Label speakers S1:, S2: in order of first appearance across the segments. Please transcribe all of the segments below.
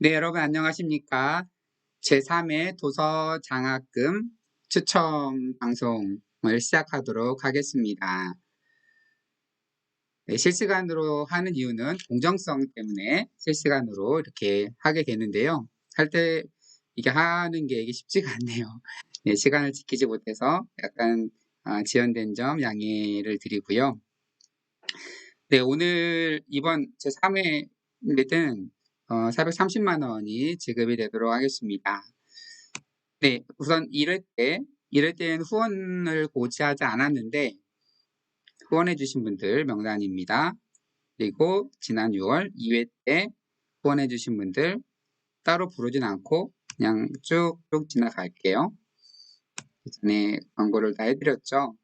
S1: 네, 여러분 안녕하십니까? 제3회 도서 장학금 추첨 방송을 시작하도록 하겠습니다. 네, 실시간으로 하는 이유는 공정성 때문에 실시간으로 이렇게 하게 되는데요. 할 때 이게 하는 게 이게 쉽지가 않네요. 네, 시간을 지키지 못해서 약간 아, 지연된 점 양해를 드리고요. 네, 오늘 이번 제3회는 어, 430만 원이 지급이 되도록 하겠습니다. 네, 우선 이럴 때, 이럴 때는 후원을 고지하지 않았는데 후원해 주신 분들 명단입니다. 그리고 지난 6월 2회 때 후원해 주신 분들 따로 부르진 않고 그냥 쭉쭉 지나갈게요. 전에 광고를 다 해드렸죠.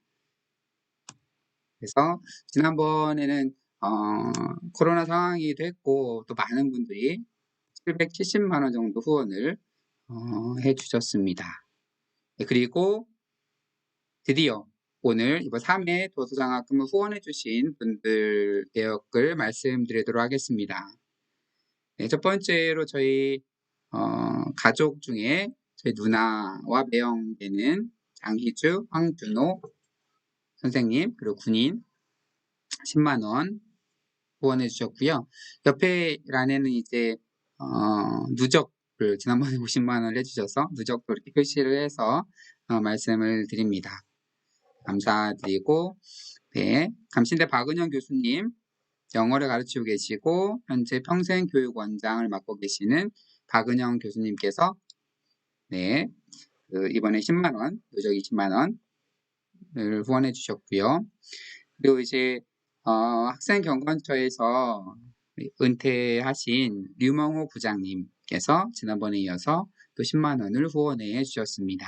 S1: 그래서 지난번에는 어, 코로나 상황이기도 했고 또 많은 분들이 770만 원 정도 후원을 어, 해주셨습니다. 네, 그리고 드디어 오늘 이번 3회 도서장학금을 후원해주신 분들 내역을 말씀드리도록 하겠습니다. 네, 첫 번째로 저희 어, 가족 중에 저희 누나와 매형되는 장희주, 황준호 선생님 그리고 군인 10만 원 후원해 주셨고요. 옆에 란에는 이제 어, 누적을 지난번에 50만 원을 해주셔서 누적도 이렇게 표시를 해서 어, 말씀을 드립니다. 감사드리고 네, 감신대 박은영 교수님 영어를 가르치고 계시고 현재 평생 교육원장을 맡고 계시는 박은영 교수님께서 네, 그 이번에 10만 원, 누적 20만 원을 후원해 주셨고요. 그리고 이제 어, 학생경관처에서 은퇴하신 류명호 부장님께서 지난번에 이어서 또 10만 원을 후원해 주셨습니다.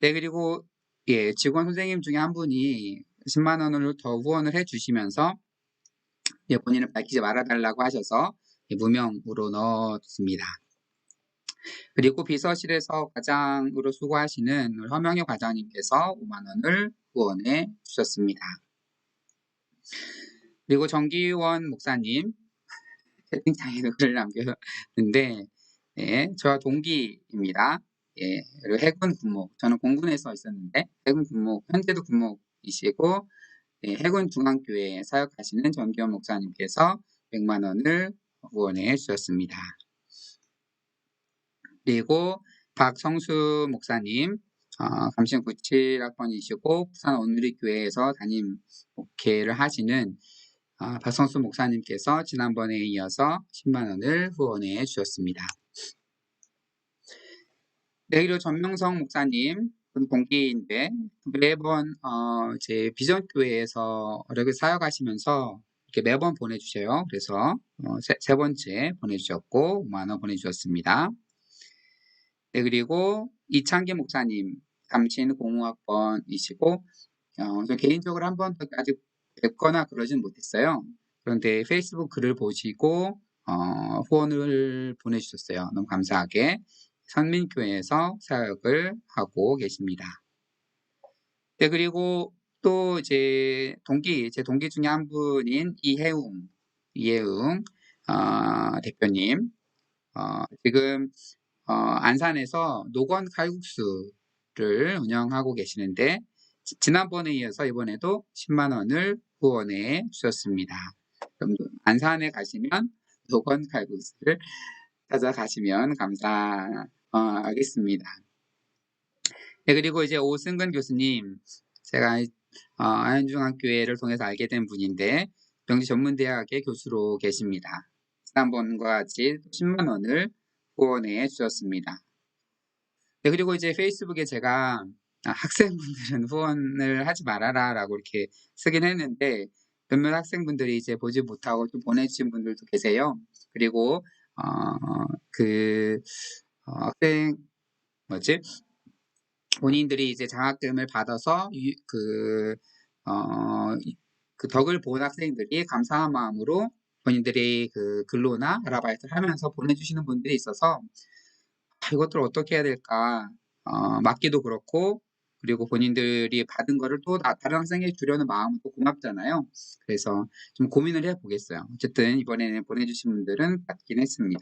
S1: 네, 그리고 예, 직원 선생님 중에 한 분이 10만 원을 더 후원을 해 주시면서 예, 본인을 밝히지 말아달라고 하셔서 예, 무명으로 넣었습니다. 그리고 비서실에서 과장으로 수고하시는 허명희 과장님께서 5만 원을 후원해 주셨습니다. 그리고 정기원 목사님 채팅창에 글을 남겼는데 예, 저와 동기입니다. 예, 그리고 해군 군목 저는 공군에서 있었는데 해군 군목 현재도 군목이시고 예, 해군 중앙교회에 사역하시는 정기원 목사님께서 100만 원을 후원해 주셨습니다. 그리고 박성수 목사님 어, 감신 97학번이시고 부산 온누리교회에서 담임 목회를 하시는 어, 박성수 목사님께서 지난번에 이어서 10만 원을 후원해 주셨습니다. 네, 그리고 전명성 목사님 공기인데 매번 어, 제 비전교회에서 어렵게 사역하시면서 이렇게 매번 보내주셔요. 그래서 어, 세, 세 번째 보내주셨고 5만 원 보내주셨습니다. 네, 그리고 이창기 목사님, 감신 공무학번이시고, 어, 저 개인적으로 한 번 아직 뵙거나 그러진 못했어요. 그런데 페이스북 글을 보시고, 어, 후원을 보내주셨어요. 너무 감사하게. 선민교회에서 사역을 하고 계십니다. 네, 그리고 또 이제 동기, 제 동기 중에 한 분인 이혜웅, 이혜웅, 어, 대표님, 어, 지금 어, 안산에서 노건 칼국수 를 운영하고 계시는데 지난번에 이어서 이번에도 10만 원을 후원해 주셨습니다. 그럼 안산에 가시면 노건 칼국수를 찾아가시면 감사하겠습니다. 네, 그리고 이제 오승근 교수님, 제가 어, 아현중학교회를 통해서 알게 된 분인데 명지 전문대학의 교수로 계십니다. 지난번과 같이 10만 원을 후원해 주셨습니다. 네, 그리고 이제 페이스북에 제가 아, 학생분들은 후원을 하지 말아라 라고 이렇게 쓰긴 했는데 몇몇 학생분들이 이제 보지 못하고 또 보내주신 분들도 계세요. 그리고 어, 그 어, 학생 뭐지 본인들이 이제 장학금을 받아서 유, 그, 어, 그 덕을 본 학생들이 감사한 마음으로 본인들이 그 근로나 아르바이트를 하면서 보내주시는 분들이 있어서 아, 이것들을 어떻게 해야 될까 어, 맡기도 그렇고 그리고 본인들이 받은 거를 또 다- 다른 학생에게 주려는 마음은 또 고맙잖아요. 그래서 좀 고민을 해보겠어요. 어쨌든 이번에는 보내주신 분들은 받긴 했습니다.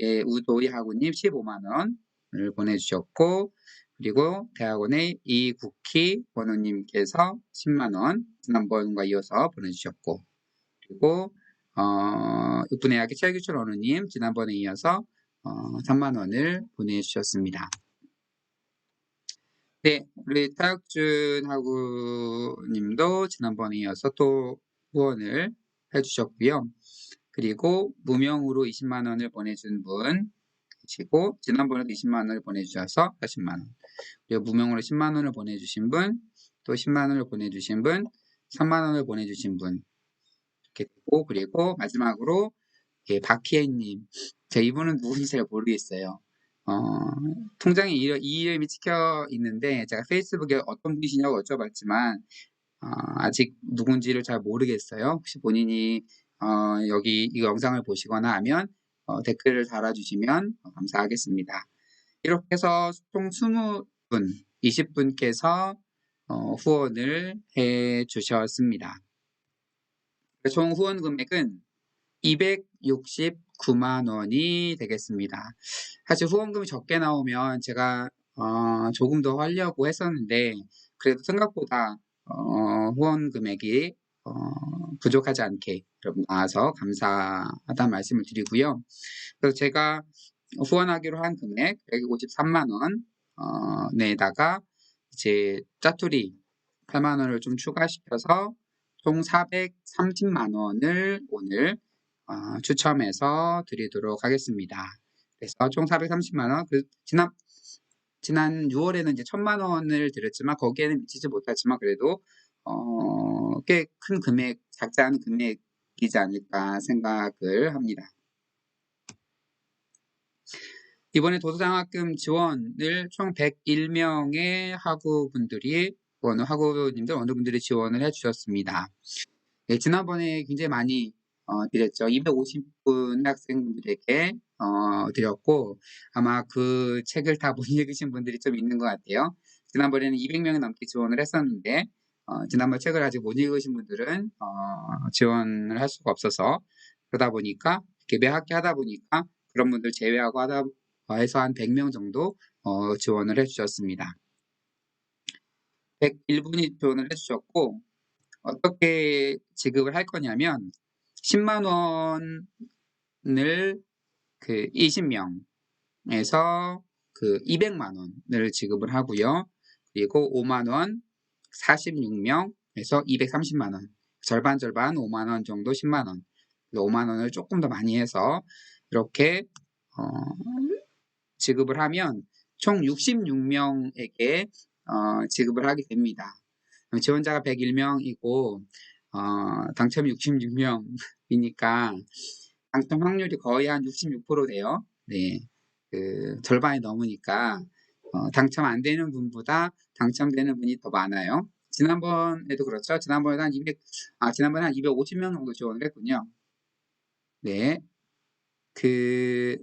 S1: 예, 우도희 하구님 15만 원을 보내주셨고 그리고 대학원의 이국희 원호님께서 10만 원 지난번과 이어서 보내주셨고 그리고 어, 육분의학의 최규철 원호님 지난번에 이어서 어, 3만 원을 보내주셨습니다. 네, 우리 타혁준 하구님도 지난번에 이어서 또 후원을 해주셨고요. 그리고 무명으로 20만 원을 보내준 분 계시고 지난번에도 20만 원을 보내주셔서 40만 원. 그리고 무명으로 10만 원을 보내주신 분, 또 10만 원을 보내주신 분, 3만 원을 보내주신 분 이렇게 되고 그리고 마지막으로 예, 박희애님, 제 이분은 누군지 잘 모르겠어요. 어, 통장에 이, 이 이름이 찍혀 있는데 제가 페이스북에 어떤 분이시냐고 여쭤봤지만 어, 아직 누군지를 잘 모르겠어요. 혹시 본인이 어, 여기 이 영상을 보시거나 하면 어, 댓글을 달아주시면 감사하겠습니다. 이렇게 해서 총 20분, 20분께서 어, 후원을 해 주셨습니다. 총 후원 금액은 269만 원이 되겠습니다. 사실 후원금이 적게 나오면 제가 어, 조금 더 하려고 했었는데 그래도 생각보다 어, 후원 금액이 어, 부족하지 않게 여러분 나와서 감사하다는 말씀을 드리고요. 그래서 제가 후원하기로 한 금액 153만 원 어, 내다가 이제 짜투리 8만 원을 좀 추가시켜서 총 430만 원을 오늘 어, 추첨해서 드리도록 하겠습니다. 그래서 총 430만 원. 그 지난 지난 6월에는 이제 1000만 원을 드렸지만 거기에는 미치지 못했지만 그래도 어, 꽤 큰 금액, 작지 않은 금액이지 않을까 생각을 합니다. 이번에 도서장학금 지원을 총 101명의 학우분들이 학우님들 어느 분들이 지원을 해주셨습니다. 네, 지난번에 굉장히 많이 어, 드렸죠. 250분 학생분들에게 어, 드렸고 아마 그 책을 다 못 읽으신 분들이 좀 있는 것 같아요. 지난번에는 200명이 넘게 지원을 했었는데 어, 지난번 책을 아직 못 읽으신 분들은 어, 지원을 할 수가 없어서 그러다 보니까 이렇게 매 학기 하다 보니까 그런 분들 제외하고 하다 해서 한 100명 정도 어, 지원을 해주셨습니다. 101분이 지원을 해주셨고 어떻게 지급을 할 거냐면 10만 원을 그 20명에서 그 200만 원을 지급을 하고요. 그리고 5만 원 46명에서 230만 원 절반 절반 5만 원 정도 10만 원 5만 원을 조금 더 많이 해서 이렇게 어, 지급을 하면 총 66명에게 어, 지급을 하게 됩니다. 지원자가 101명이고 어, 당첨이 66명이니까 당첨 확률이 거의 한 66% 돼요. 네, 그 절반이 넘으니까 어, 당첨 안 되는 분보다 당첨되는 분이 더 많아요. 지난번에도 그렇죠. 지난번에 한 200, 아 지난번에 한 250명 정도 지원을 했군요. 네, 그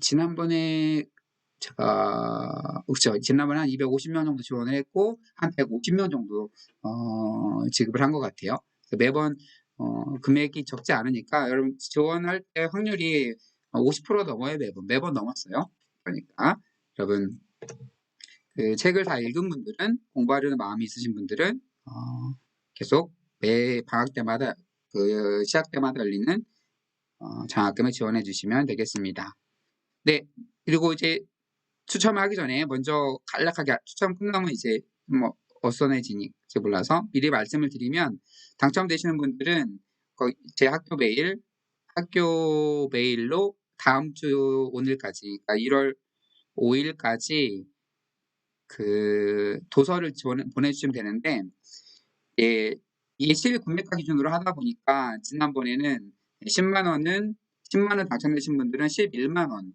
S1: 지난번에 제가 그렇죠. 지난번에 한 250명 정도 지원을 했고 한 150명 정도 어, 지급을 한 것 같아요. 매번 어, 금액이 적지 않으니까 여러분 지원할 때 확률이 50% 넘어요 매번 매번 넘었어요. 그러니까 여러분 그 책을 다 읽은 분들은 공부하려는 마음이 있으신 분들은 어, 계속 매 방학 때마다 그 시작 때마다 열리는 어, 장학금을 지원해 주시면 되겠습니다. 네 그리고 이제 추첨하기 전에 먼저 간략하게 추첨 끝나면 이제 뭐 어선해지니 몰라서 미리 말씀을 드리면 당첨되시는 분들은 제 학교 메일 학교 메일로 다음 주 오늘까지 그러니까 1월 5일까지 그 도서를 보내주시면 되는데 예, 이게 실 구매가 기준으로 하다 보니까 지난번에는 10만 원은 10만 원 당첨되신 분들은 11만 원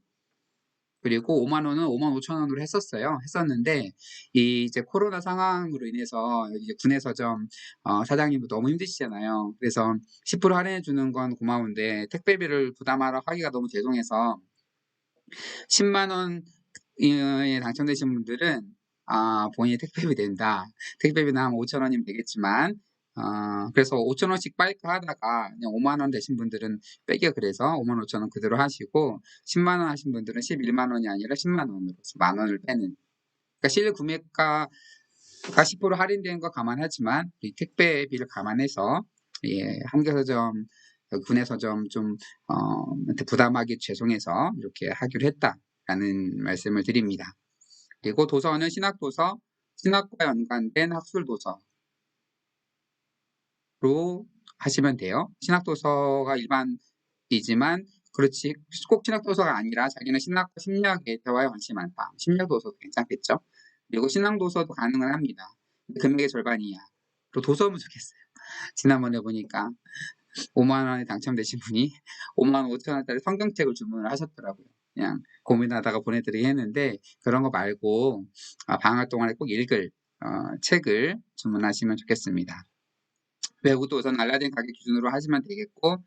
S1: 그리고 5만 원은 5만 5천 원으로 했었어요. 했었는데 이 이제 코로나 상황으로 인해서 이제 군의 서점 어, 사장님도 너무 힘드시잖아요. 그래서 10% 할인해 주는 건 고마운데 택배비를 부담하러 하기가 너무 죄송해서 10만 원에 당첨되신 분들은 아, 본인이 택배비 낸다. 택배비 나면 5천 원이면 되겠지만, 어, 그래서 5천 원씩 빨까 하다가 그냥 5만 원 되신 분들은 빼게 그래서 5만 5천 원 그대로 하시고, 10만 원 하신 분들은 11만 원이 아니라 10만 원으로 만 원을 빼는. 그러니까 실내 구매가가 10% 할인되는 거 감안하지만, 이 택배비를 감안해서, 예, 한겨서점, 군에서점 좀, 어, 부담하기 죄송해서 이렇게 하기로 했다라는 말씀을 드립니다. 그리고 도서는 신학도서, 신학과 연관된 학술도서 로 하시면 돼요. 신학도서가 일반이지만 그렇지 꼭 신학도서가 아니라 자기는 신학과 심리학에 대화에 관심이 많다. 심리학도서도 괜찮겠죠. 그리고 신앙도서도 가능은 합니다. 금액의 절반 이야. 또 도서면 좋겠어요. 지난번에 보니까 5만 원에 당첨되신 분이 5만 5천 원짜리 성경책을 주문을 하셨더라고요. 그냥 고민하다가 보내드리긴 했는데 그런 거 말고 아, 방학 동안에 꼭 읽을 어, 책을 주문하시면 좋겠습니다. 외국도 우선 알라딘 가격 기준으로 하시면 되겠고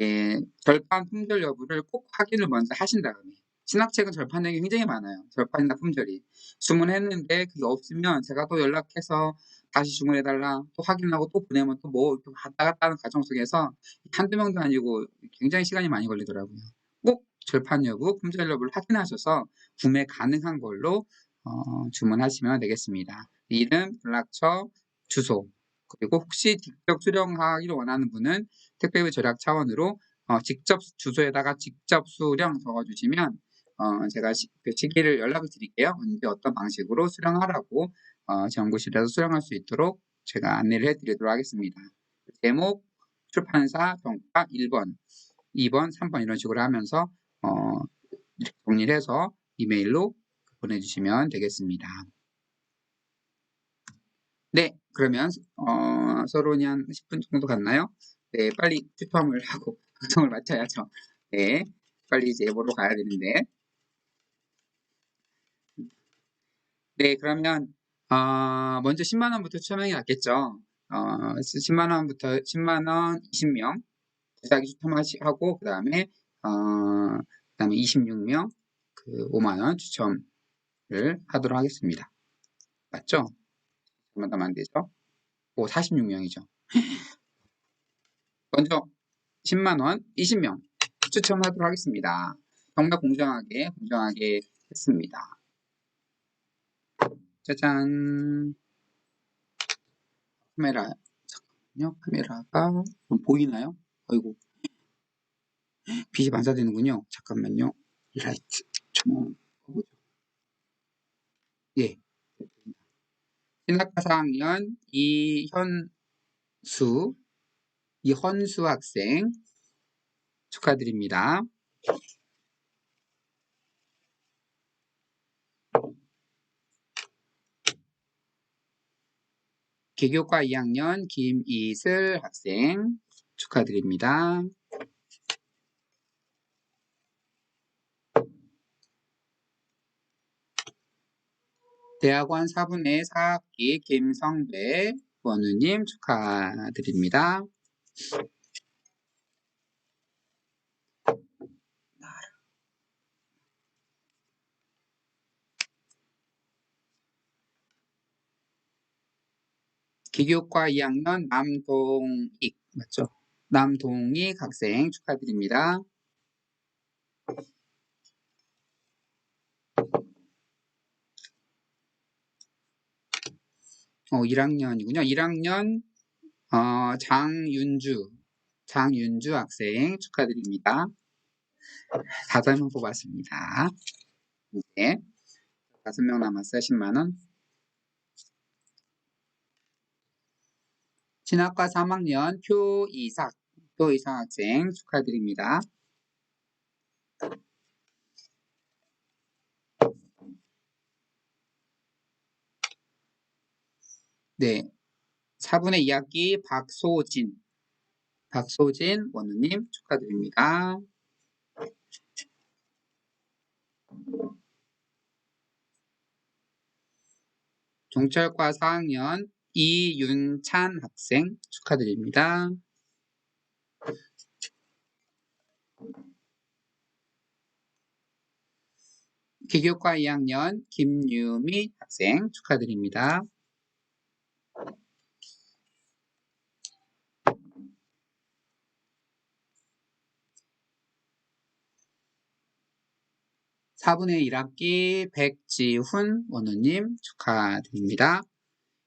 S1: 예, 절판 품절 여부를 꼭 확인을 먼저 하신 다음에 신학책은 절판액이 굉장히 많아요. 절판이나 품절이. 주문했는데 그게 없으면 제가 또 연락해서 다시 주문해달라 또 확인하고 또 보내면 또뭐 왔다 갔다 하는 과정 속에서 한두 명도 아니고 굉장히 시간이 많이 걸리더라고요. 꼭 절판 여부, 품절 여부를 확인하셔서 구매 가능한 걸로 어, 주문하시면 되겠습니다. 이름, 연락처, 주소 그리고 혹시 직접 수령하기를 원하는 분은 택배비 절약 차원으로 어, 직접 주소에다가 직접 수령 적어주시면 어, 제가 시, 그 시기를 연락을 드릴게요. 언제 어떤 방식으로 수령하라고 어, 연구실에서 수령할 수 있도록 제가 안내를 해드리도록 하겠습니다. 제목, 출판사, 평가 1번, 2번, 3번 이런 식으로 하면서 어, 정리를 해서 이메일로 보내주시면 되겠습니다. 네, 그러면 어, 서론이 한 10분 정도 갔나요? 네, 빨리 투표함을 하고 방송을 마쳐야죠. 네, 빨리 이제 보러 가야 되는데. 네, 그러면 어, 먼저 10만 원부터 게 낫겠죠. 어, 10만 원부터 10만 원 20명 대사기 추첨하고 그 다음에 어, 그 다음에 26명 그 5만 원 추첨을 하도록 하겠습니다. 맞죠? 얼마나 안 되죠? 오, 46명이죠. 먼저 10만원 20명 추첨하도록 하겠습니다. 정말 공정하게 공정하게 했습니다. 짜잔 카메라 잠깐만요. 카메라가 좀 보이나요? 아이고 빛이 반사되는군요. 잠깐만요. 라이트 좀 보죠. 예. 신학과 4학년 이현수 이헌수 학생 축하드립니다. 개교과 2학년 김이슬 학생 축하드립니다. 대학원 4분의 4학기 김성배 원우님 축하드립니다. 기교과 2학년 남동익 맞죠? 남동익 학생 축하드립니다. 어, 1학년이군요. 1학년 어, 장윤주 장윤주 학생 축하드립니다. 다섯 명 뽑았습니다. 네. 다섯 명 남았어요. 10만원. 신학과 3학년 표이삭, 표이삭 학생 축하드립니다. 네. 4분의 2학기 박소진, 박소진 원우님 축하드립니다. 종철과 4학년 이윤찬 학생 축하드립니다. 기교과 2학년 김유미 학생 축하드립니다. (4분의 1학기) 백지훈 원우님 축하드립니다.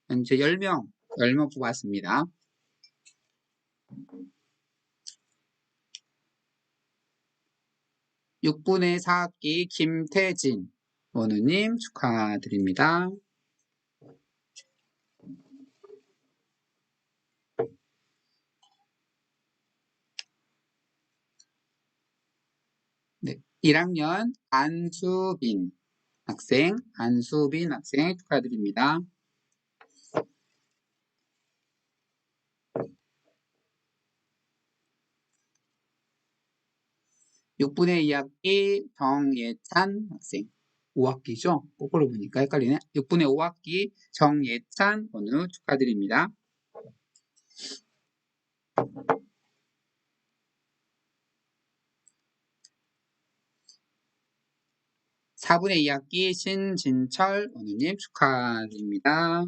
S1: 현재 10명, 10명 뽑았습니다. 6분의 4학기 김태진 원우님 축하드립니다. 네, 1학년 안수빈 학생, 안수빈 학생 축하드립니다. 6분의 2학기 정예찬 학생 5학기죠? 거꾸로 보니까 헷갈리네 6분의 5학기 정예찬 원우 축하드립니다. 4분의 2학기 신진철 원우님 축하드립니다.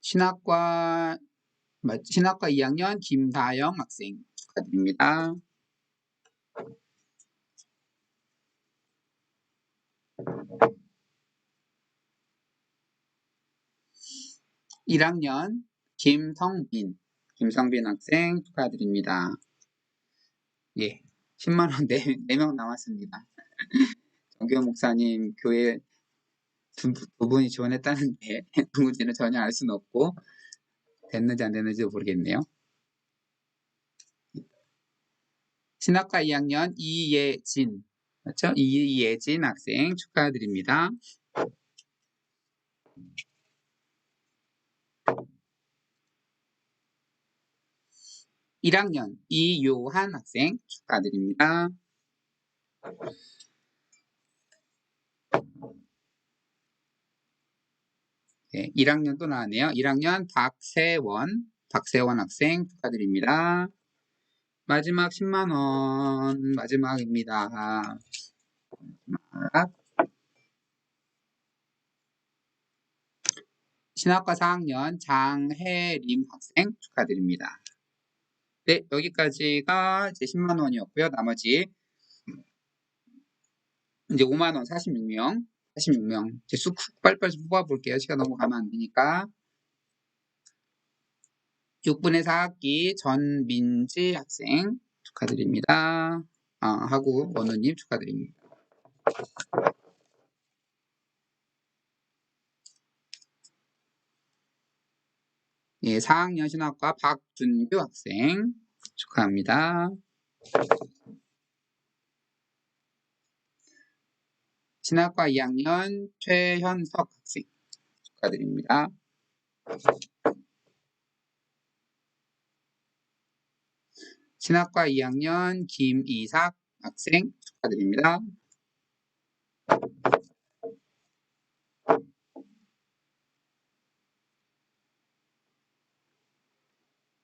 S1: '신학과' 신학과 2학년 김다영 학생 축하드립니다. (1학년) 김성빈 김성빈 학생 축하드립니다. 예, 10만원 4명 남았습니다. 정교 목사님 교회 두, 두 분이 지원했다는데 누군지는 전혀 알 수는 없고 됐는지 안 됐는지도 모르겠네요. 신학과 2학년 이예진 맞죠? 이예진 학생 축하드립니다. (1학년) 이요한 학생 축하드립니다. 네, 1학년 또 나왔네요. 1학년 박세원, 박세원 학생 축하드립니다. 마지막 10만원, 마지막입니다. 마지막. 신학과 4학년 장혜림 학생 축하드립니다. 네, 여기까지가 이제 10만 원이었고요. 나머지 이제 5만 원 46명 46명. 이제 쑥 빨리빨리 뽑아 볼게요. 시간 너무 가면 안 되니까. 6분의 4학기 전민지 학생 축하드립니다. 아, 하고 원우님 축하드립니다. 예, 4학년 신학과 박준규 학생 축하합니다. 신학과 2학년 최현석 학생 축하드립니다. 신학과 2학년 김이삭 학생 축하드립니다.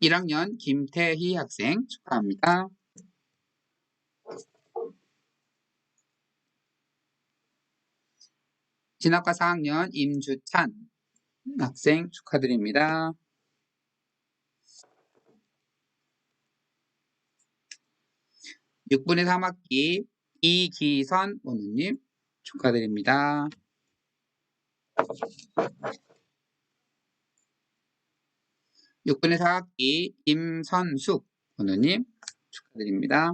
S1: (1학년) 김태희 학생 축하합니다. 진학과 4학년 임주찬 학생 축하드립니다. (6분의 3학기) 이기선 원우님 축하드립니다. (6분의 4학기) 임선숙 원우님 축하드립니다.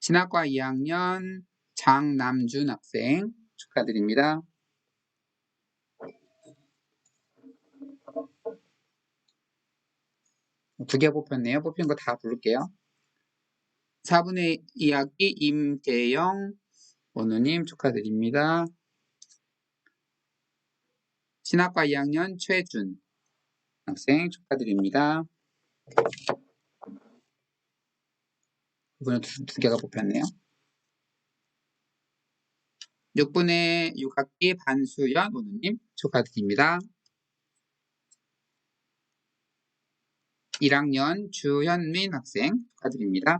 S1: 신학과 2학년 장남준 학생 축하드립니다. 두 개 뽑혔네요. 뽑힌 거 다 부를게요. 4분의 2학기 임대영 원우님 축하드립니다. 신학과 2학년 최준 학생 축하드립니다. 이번에 두, 두 개가 뽑혔네요. 6분의 6학기 반수연 원우님 축하드립니다. 1학년 주현민 학생 축하드립니다.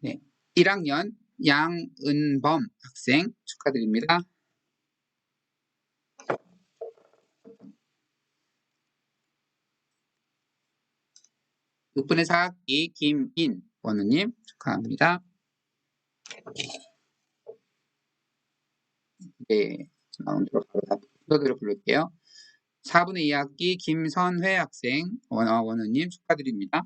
S1: 네, 1학년 양은범 학생 축하드립니다. 6분의 4학기 김인 원우님 축하합니다. 네, 마운드로 바로 다 순서대로 부를게요. 4분의 2학기 김선회 학생 원, 어, 원우님 축하드립니다.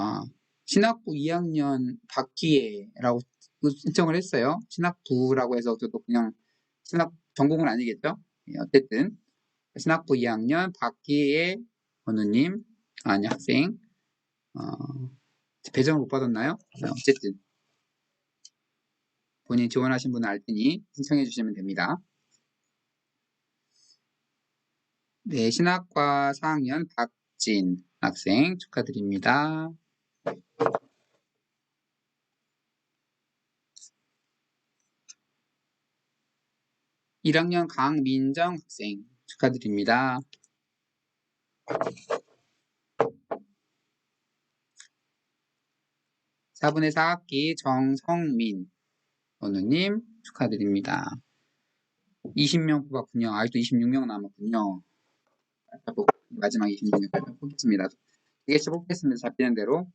S1: 아, 신학부 2학년 박기혜라고 신청을 했어요. 신학부라고 해서 저도 그냥 신학 전공은 아니겠죠? 예, 어쨌든 신학부 2학년 박기혜 원우님 아니 학생 어, 배정을 못 받았나요? 네, 어쨌든 본인 지원하신 분은 알 테니 신청해 주시면 됩니다. 네, 신학과 4학년 박진 학생 축하드립니다. 1학년 강민정 학생 축하드립니다. (4분의 4학기) 정성민 원우님 축하드립니다. 20명 뽑았군요. 아직도 26명 남았군요. 마지막 26명 뽑겠습니다. 되게씩 뽑겠습니다. 잡히는 대로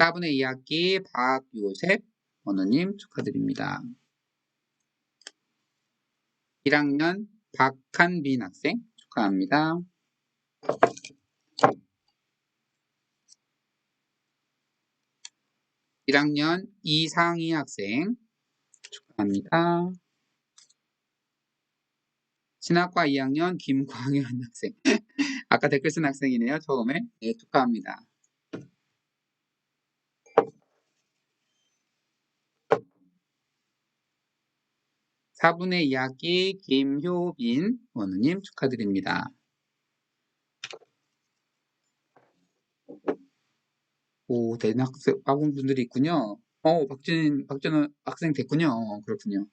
S1: 4분의 2학기 박요셉 원우님 축하드립니다. 1학년 박한빈 학생 축하합니다. (1학년) 이상희 학생 축하합니다. 신학과 2학년 김광현 학생 아까 댓글 쓴 학생이네요 처음에 네, 축하합니다. 4분의 2학기 김효빈 원우님 축하드립니다. 오, 대학생 학원분들이 있군요. 어, 박진, 박진호 학생 됐군요. 어, 그렇군요.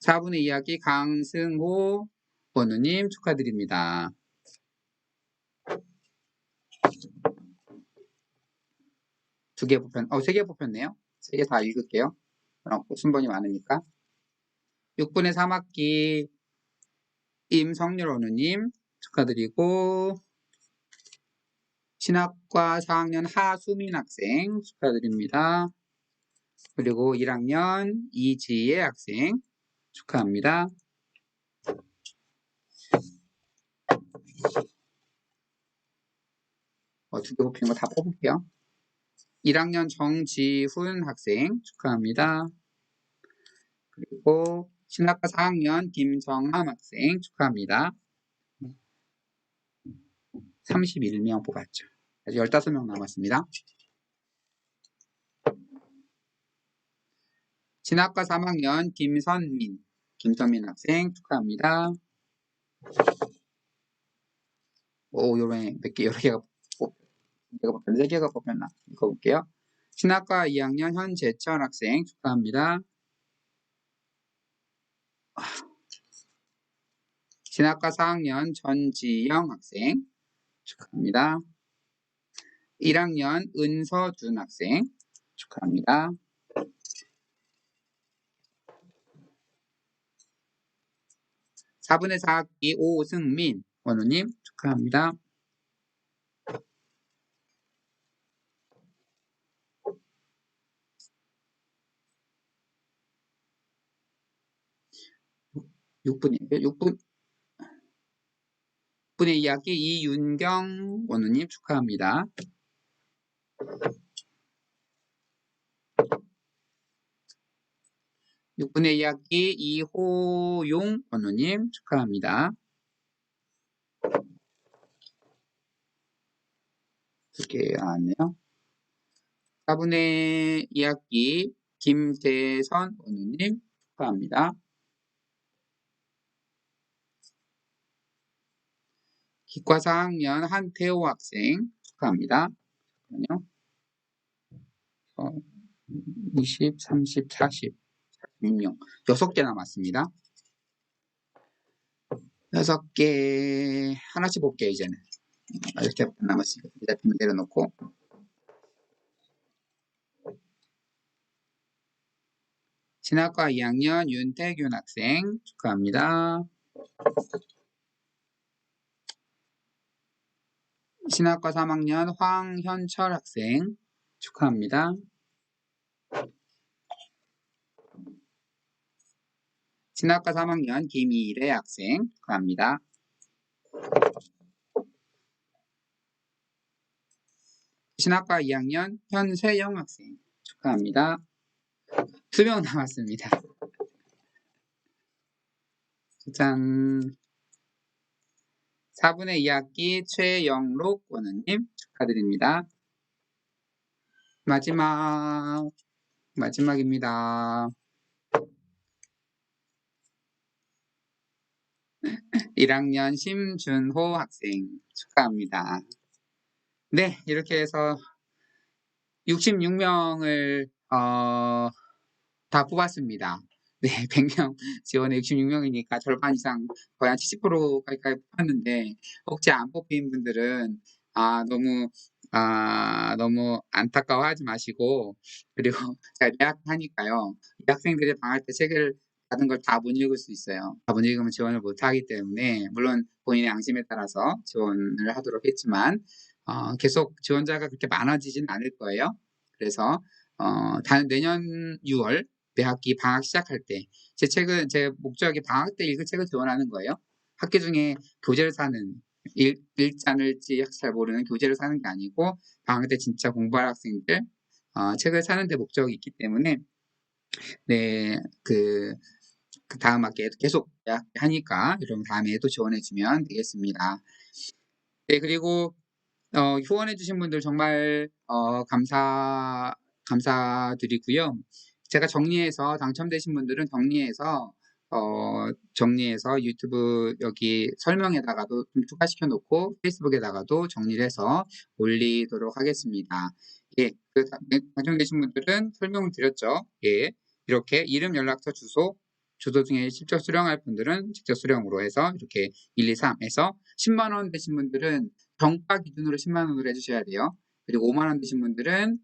S1: 4분의 2학기 강승호 원우님 축하드립니다. 두 개 뽑혔, 어, 세 개 뽑혔네요. 세 개 다 읽을게요. 어, 순번이 많으니까. 6분의 3학기 임성률 어느님 축하드리고 신학과 4학년 하수민 학생 축하드립니다. 그리고 1학년 이지혜 학생 축하합니다. 어, 두개 뽑힌 거 다 뽑을게요. 1학년 정지훈 학생 축하합니다. 그리고 신학과 4학년 김정함 학생 축하합니다. 31명 뽑았죠. 아직 15명 남았습니다. 신학과 3학년 김선민, 김선민 학생 축하합니다. 오, 요번에 몇 개, 여러 개가 내가 뽑혔나? 3개가 뽑혔나? 읽어볼게요. 신학과 2학년 현재철 학생 축하합니다. 신학과 4학년 전지영 학생 축하합니다. 1학년 은서준 학생 축하합니다. (4분의 4학기) 오승민 원우님 축하합니다. 6분이에요. 6분 6분의 2학기 이윤경 원우님 축하합니다. (6분의 2학기) 이호용 원우님 축하합니다. 두개 나왔네요. 4분의 2학기 김대선 원우님 축하합니다. 기과 4학년 한태호 학생 축하합니다. 잠깐만요. 어, 20, 30, 40, 46명. 6개 남았습니다. 6개, 하나씩 볼게요, 이제는. 아, 이렇게 남았으니까. 대표님 내려놓고. 신학과 2학년 윤태균 학생 축하합니다. 신학과 3학년 황현철 학생 축하합니다. 신학과 3학년 김희래 학생 축하합니다. 신학과 2학년 현세영 학생 축하합니다. 두명 남았습니다. 짠. 4분의 2학기 최영록 원우님 축하드립니다. 마지막, 마지막입니다. 1학년 심준호 학생 축하합니다. 네, 이렇게 해서 66명을 어, 다 뽑았습니다. 네, 100명 지원에 66명이니까 절반 이상 거의 한 70% 가까이 뽑았는데 혹시 안 뽑힌 분들은 아 너무 아 너무 안타까워하지 마시고 그리고 제가 대학 하니까요 이 학생들이 방학 때 책을 받은 걸 다 못 읽을 수 있어요. 다 못 읽으면 지원을 못 하기 때문에 물론 본인의 양심에 따라서 지원을 하도록 했지만 어, 계속 지원자가 그렇게 많아지진 않을 거예요. 그래서 어, 단 내년 6월 매학기 방학 시작할 때 제 책은 제 목적이 방학 때 읽을 책을 지원하는 거예요. 학기 중에 교재를 사는 읽, 읽지 않을지 잘 모르는 교재를 사는 게 아니고 방학 때 진짜 공부할 학생들 어, 책을 사는 데 목적이 있기 때문에 네, 그, 그 다음 학기에도 계속 하니까 여러분 다음에도 지원해 주면 되겠습니다. 네, 그리고 어, 후원해 주신 분들 정말 어, 감사 감사드리고요. 제가 정리해서 당첨되신 분들은 정리해서 어, 정리해서 유튜브 여기 설명에다가도 좀 추가시켜 놓고 페이스북에다가도 정리를 해서 올리도록 하겠습니다. 예, 그 당첨되신 분들은 설명을 드렸죠. 예, 이렇게 이름, 연락처, 주소, 주소 중에 직접 수령할 분들은 직접 수령으로 해서 이렇게 1, 2, 3에서 10만 원 되신 분들은 정가 기준으로 10만 원으로 해주셔야 돼요. 그리고 5만 원 되신 분들은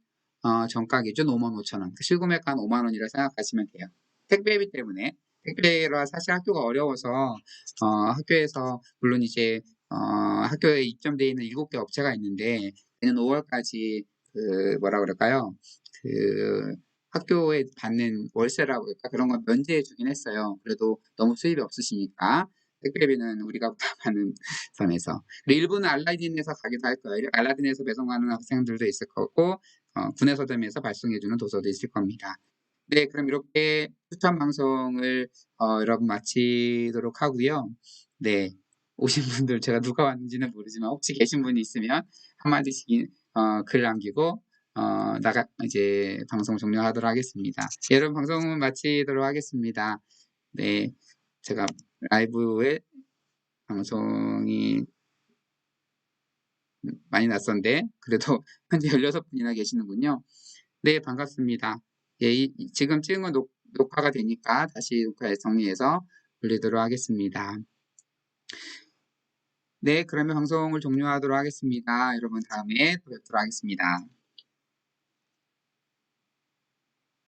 S1: 어, 정가 기준 5만 5천 원. 그 실구매가 한 5만 원이라 생각하시면 돼요. 택배비 때문에 택배라 사실 학교가 어려워서 어, 학교에서 물론 이제 어, 학교에 입점되어 있는 7개 업체가 있는데 내년 5월까지 그 뭐라 그럴까요? 그 학교에 받는 월세라고 할까 그런 건 면제해 주긴 했어요. 그래도 너무 수입이 없으시니까 택배비는 우리가 부담하는 선에서. 일부는 알라딘에서 가기도 할 거예요. 알라딘에서 배송하는 학생들도 있을 거고 어, 군의 서점에서 발송해주는 도서도 있을 겁니다. 네, 그럼 이렇게 추천 방송을 어, 여러분 마치도록 하고요. 네, 오신 분들 제가 누가 왔는지는 모르지만 혹시 계신 분이 있으면 한마디씩 어, 글 남기고 어, 나가 이제 방송 종료하도록 하겠습니다. 네, 여러분 방송은 마치도록 하겠습니다. 네, 제가 라이브에 방송이 많이 났었는데 그래도 현재 16분이나 계시는군요. 네, 반갑습니다. 예, 이, 지금 찍은 건 녹, 녹화가 되니까 다시 녹화에 정리해서 올리도록 하겠습니다. 네, 그러면 방송을 종료하도록 하겠습니다. 여러분 다음에 또 뵙도록 하겠습니다.